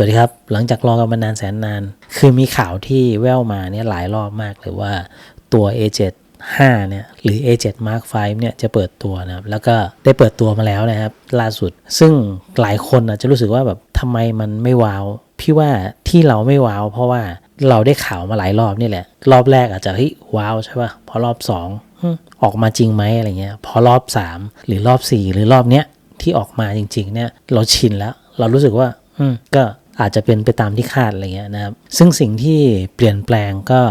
สวัสดีครับ หลังจากรอกันมานานแสนนาน คือมีข่าวที่แว่วมาเนี่ยหลายรอบมากเลยว่าตัว A7 5เนี่ยหรือ A7 Mark V เนี่ยจะเปิดตัวนะครับ แล้วก็ได้เปิดตัวมาแล้วนะครับ ล่าสุด ซึ่งหลายคนอาจจะรู้สึกว่าแบบทำไมมันไม่ว้าว พี่ว่าที่เราไม่ว้าว เพราะว่าเราได้ข่าวมาหลายรอบนี่แหละ รอบแรกอาจจะเฮ้ยว้าวใช่ป่ะ พอรอบสองออกมาจริงไหมอะไรเงี้ย พอรอบสามหรือรอบสี่หรือรอบเนี้ยที่ออกมาจริง ๆ เนี่ยเราชินแล้ว เรารู้สึกว่า อืมก็ อาจจะเป็นไปตามที่คาดอะไรเงี้ยนะครับ ซึ่งสิ่งที่เปลี่ยนแปลงก็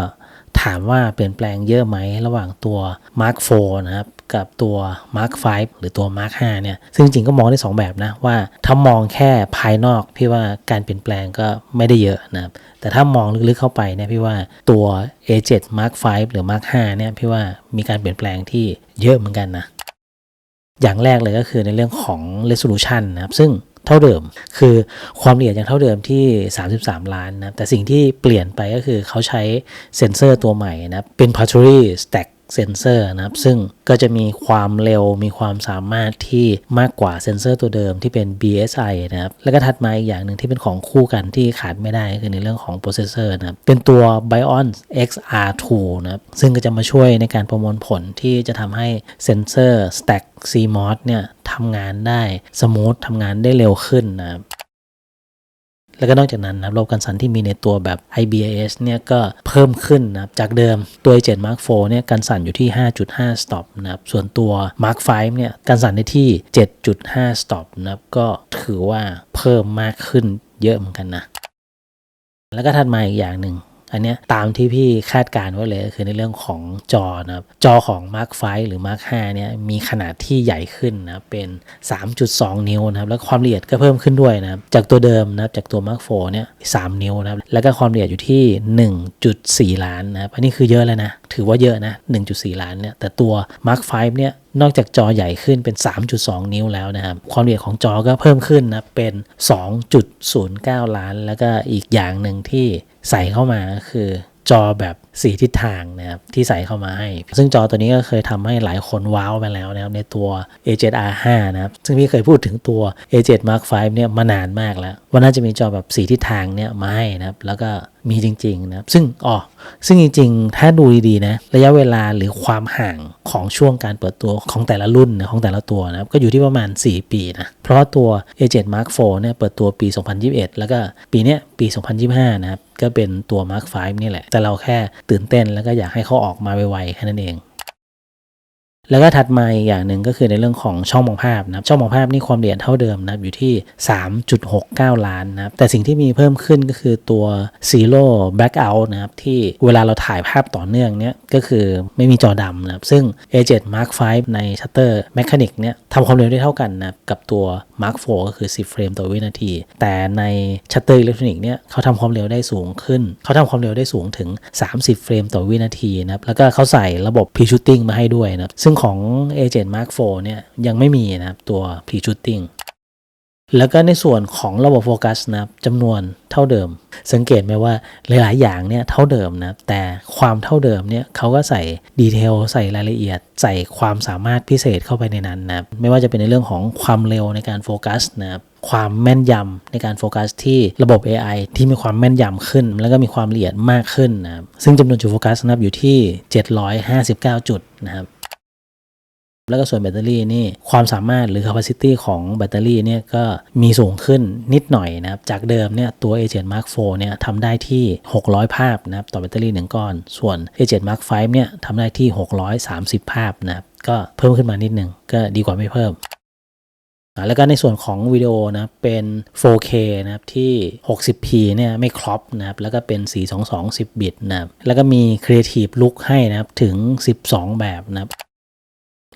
ถามว่าเปลี่ยนแปลงเยอะไหมระหว่างตัว Mark 4 นะครับกับตัว Mark 5 หรือตัว Mark 5 เนี่ย ซึ่งจริงก็มองได้ 2 แบบนะ ว่าถ้ามองแค่ภายนอก พี่ว่าการเปลี่ยนแปลงก็ไม่ได้เยอะนะครับ แต่ถ้ามองลึกๆเข้าไปเนี่ยพี่ว่าตัว A7 Mark 5 หรือ Mark 5 เนี่ยพี่ว่ามีการเปลี่ยนแปลงที่เยอะเหมือนกันนะ อย่างแรกเลยก็คือในเรื่องของ resolution นะครับ ซึ่งเท่าเดิม คือความละเอียดยังเท่าเดิมที่ 33 ล้านนะแต่สิ่งที่เปลี่ยนไปก็คือเขาใช้เซ็นเซอร์ตัวใหม่นะเป็น Partially Stack เซนเซอร์นะครับ ซึ่งก็จะมีความเร็วมีความสามารถที่มากกว่าเซนเซอร์ตัวเดิมที่เป็น BSI นะครับ แล้วก็ถัดมาอีกอย่างหนึ่งที่เป็นของคู่กันที่ขาดไม่ได้คือในเรื่องของโปรเซสเซอร์นะครับ เป็นตัว Bion XR2 นะครับ ซึ่งก็จะมาช่วยในการประมวลผลที่จะทำให้เซนเซอร์ Stack CMOS เนี่ยทำงานได้สมูททำงานได้เร็วขึ้นนะครับ แล้วก็นอกจากนั้นนะครับระบบการสั่นที่มีในตัวแบบ IBIS เนี่ยก็เพิ่มขึ้นนะครับจากเดิมตัว i7 Mark 4เนี่ยการสั่นอยู่ที่ 5.5 stop นะครับส่วนตัว Mark 5เนี่ยการสั่นได้ที่ 7.5 stop นะครับก็ถือว่าเพิ่มมากขึ้นเยอะเหมือนกันนะแล้วก็ถัดมาอีกอย่างหนึ่ง อันเนี้ยตามที่พี่คาดการณ์ไว้เลยก็คือในเรื่องของจอนะครับจอของ Mark 5หรือ Mark 5เนี่ยมีขนาดที่ใหญ่ขึ้นนะเป็น 3.2 นิ้วนะครับแล้วความละเอียดก็เพิ่มขึ้นด้วยนะครับจากตัวเดิมนะครับจากตัว Mark 4เนี่ย3นิ้วนะครับแล้วก็ความละเอียดอยู่ที่ 1.4 ล้านนะครับอันนี้คือเยอะแล้วนะถือว่าเยอะนะ 1.4 ล้านเนี่ยแต่ตัว Mark 5เนี่ยนอกจากจอใหญ่ขึ้นเป็น 3.2 นิ้วแล้วนะครับ ความละเอียดของจอก็เพิ่มขึ้นนะเป็น 2.09 ล้าน แล้วก็อีกอย่างหนึ่งที่ใส่เข้ามาก็คือจอแบบสีทิศทางนะครับที่ใส่เข้ามาให้ ซึ่งจอตัวนี้ก็เคยทำให้หลายคนว้าวไปแล้วนะครับในตัว A7R5 นะครับซึ่งพี่เคยพูดถึงตัว A7 Mark V เนี่ยมานานมากแล้ว ว่าน่าจะมีจอแบบสีทิศทางเนี่ยมาให้นะครับแล้วก็ มีจริงๆนะครับซึ่งอ๋อซึ่งจริงๆ ถ้าดูดีๆนะระยะเวลาหรือความห่างของช่วงการเปิดตัวของแต่ละรุ่นนะของแต่ละตัวนะครับก็อยู่ที่ประมาณ 4 ปีนะเพราะตัว A7 Mark IV เนี่ยเปิดตัวปี 2021 แล้วก็ปีเนี้ยปี 2025 นะครับก็เป็นตัว Mark V นี่แหละ แต่เราแค่ตื่นเต้นแล้วก็อยากให้เขาออกมาไวๆแค่นั้นเอง แล้วก็ถัดมาอีกอย่างหนึ่งก็คือในเรื่องของช่องมองภาพนะครับช่องมองภาพนี่ความละเอียดเท่าเดิมนะครับอยู่ที่ 3.69 ล้านนะครับแต่สิ่งที่มีเพิ่มขึ้นก็คือตัว Zero Blackout นะครับที่เวลาเราถ่ายภาพต่อเนื่องเนี่ยก็คือไม่มีจอดำนะครับซึ่ง A7 Mark V ใน Shutter Mechanic เนี่ยทำความเร็วได้เท่ากันนะครับกับตัว Mark 4ก็คือ 10 เฟรมต่อวินาที แต่ใน Shutter Electronic เนี่ยเขาทำความเร็วได้สูงขึ้น เขาทำความเร็วได้สูงถึง 30 เฟรมต่อวินาทีนะครับแล้วก็เขาใส่ระบบ Pre Shooting มาให้ด้วยนะครับซึ่งของ A7 Mark 4เนี่ยยังไม่มีนะครับตัว Pre Shooting แล้วก็ในส่วนของระบบโฟกัสนะครับจำนวนเท่าเดิม สังเกตไหมว่าหลาย ๆ อย่างเนี่ยเท่าเดิมนะแต่ความเท่าเดิมเนี่ยเขาก็ใส่ดีเทลใส่รายละเอียด ใส่ความสามารถพิเศษเข้าไปในนั้นนะครับไม่ว่าจะเป็นในเรื่องของความเร็วในการโฟกัสนะครับความแม่นยำในการโฟกัสที่ระบบ AI ที่มีความแม่นยำขึ้น แล้วก็มีความละเอียดมากขึ้นนะครับซึ่งจำนวนจุดโฟกัสนะครับอยู่ที่ 759 จุดนะครับ แล้วก็ส่วนแบตเตอรี่นี่ความสามารถหรือ capacity ของแบตเตอรี่เนี่ยก็มีสูงขึ้นนิดหน่อยนะครับ จากเดิมเนี่ยตัว A7 Mark 4เนี่ยทำได้ที่ 600 ภาพนะครับต่อแบตเตอรี่ 1 ก้อน ส่วน A7 Mark 5เนี่ยทำได้ที่ 630 ภาพนะครับก็เพิ่มขึ้นมานิดนึงก็ดีกว่าไม่เพิ่มแล้วก็ในส่วนของวิดีโอนะเป็น 4K นะครับที่ 60p เนี่ยไม่ครอปนะครับแล้วก็เป็น 422 10 บิตนะครับแล้วก็มี Creative Look ให้นะครับถึง 12 แบบนะครับ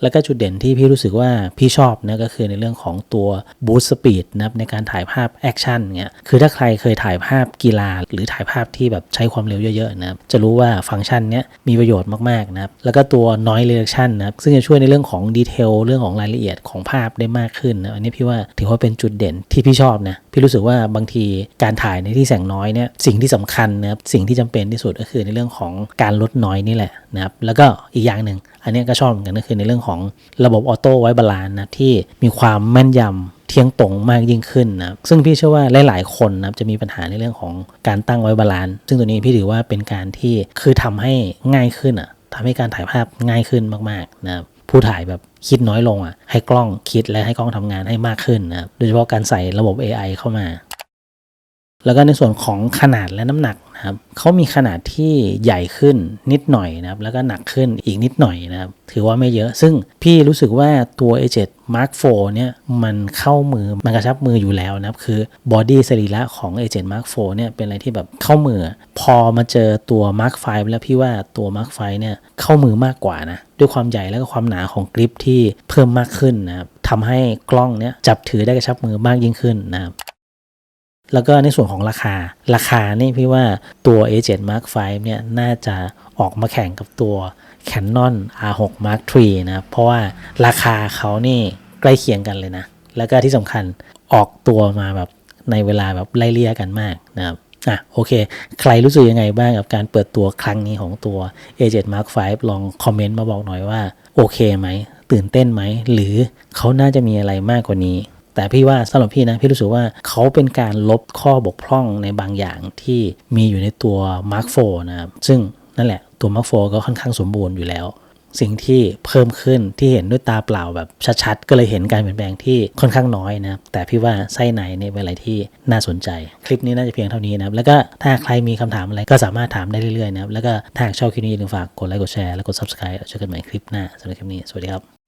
แล้วก็จุดเด่นที่พี่รู้สึกว่าพี่ชอบนะก็คือในเรื่องของตัว Boost Speed นะครับในการถ่ายภาพแอคชั่นเงี้ยคือถ้าใครเคยถ่ายภาพกีฬา หรือถ่ายภาพที่แบบใช้ความเร็วเยอะๆนะครับจะรู้ว่าฟังก์ชันเนี้ยมีประโยชน์มากๆนะครับแล้วก็ตัว Noise Reduction นะครับซึ่งจะช่วยในเรื่องของดีเทลเรื่องของรายละเอียดของภาพได้มากขึ้นนะอันนี้พี่ว่าถือว่าเป็นจุดเด่นที่พี่ชอบนะ พี่รู้สึกว่าบางทีการถ่ายในที่แสงน้อยเนี่ยสิ่งที่สำคัญนะครับสิ่งที่จำเป็นที่สุดก็คือในเรื่องของการลดน้อยนี่แหละนะครับแล้วก็อีกอย่างหนึ่งอันนี้ก็ชอบเหมือนกันก็คือในเรื่องของระบบออโต้ไว้บาลานนะที่มีความแม่นยำเที่ยงตรงมากยิ่งขึ้นนะครับซึ่งพี่เชื่อว่าหลาย ๆ คนนะครับจะมีปัญหาในเรื่องของการตั้งไว้บาลานซ์ซึ่งตัวนี้พี่ถือว่าเป็นการที่คือทำให้ง่ายขึ้นอะทำให้การถ่ายภาพง่ายขึ้นมากๆนะผู้ถ่ายแบบ คิดน้อยลงอะให้กล้องคิดและให้กล้องทำงานให้มากขึ้นนะครับโดยเฉพาะการใส่ระบบ AI เข้ามา แล้วก็ในส่วนของขนาดและน้ำหนัก นะครับเขามีขนาดที่ใหญ่ขึ้นนิดหน่อยนะครับแล้วก็หนักขึ้นอีกนิดหน่อยนะครับถือว่าไม่เยอะ ซึ่งพี่รู้สึกว่าตัว A7 Mark IV เนี่ยมันเข้ามือมันกระชับมืออยู่แล้วนะครับคือบอดี้สรีระของ A7 Mark IV เนี่ยเป็นอะไรที่แบบเข้ามือ พอมาเจอตัว Mark V แล้วพี่ว่าตัว Mark V เนี่ยเข้ามือมากกว่านะด้วยความใหญ่แล้วก็ความหนาของกริปที่เพิ่มมากขึ้นนะครับทำให้กล้องเนี่ยจับถือได้กระชับมือมากยิ่งขึ้นนะครับ แล้วก็ในส่วนของราคา ราคานี่พี่ว่าตัว A7 Mark V เนี่ยน่าจะออกมาแข่งกับตัว Canon R6 Mark III นะครับเพราะว่าราคาเขานี่ใกล้เคียงกันเลยนะ แล้วก็ที่สำคัญออกตัวมาแบบในเวลาแบบไล่เลี่ยกันมากนะครับอะโอเค ใครรู้สึกยังไงบ้างกับการเปิดตัวครั้งนี้ของตัว A7 Mark V ลองคอมเมนต์มาบอกหน่อยว่า โอเคไหม ตื่นเต้นไหม หรือเขาน่าจะมีอะไรมากกว่านี้ แต่พี่ว่าสำหรับพี่นะพี่รู้สึกว่าเขาเป็นการลบข้อบกพร่องในบางอย่างที่มีอยู่ในตัว Mark IV นะครับซึ่งนั่นแหละตัว Mark IV ก็ค่อนข้างสมบูรณ์อยู่แล้ว สิ่งที่เพิ่มขึ้นที่เห็นด้วยตาเปล่าแบบชัดๆ ก็เลยเห็นการเปลี่ยนแปลงที่ค่อนข้างน้อยนะครับแต่พี่ว่าไส้ในเนี่ยเป็นอะไรที่น่าสนใจ คลิปนี้น่าจะเพียงเท่านี้นะครับแล้วก็ถ้าใครมีคำถามอะไรก็สามารถถามได้เรื่อยๆนะครับแล้วก็ถ้าหากชอบคลิปนี้อย่าลืมฝากกดไลค์กดแชร์และกด subscribe เจอกันใหม่คลิปหน้าสำหรับคลิปนี้สวัสดีครับ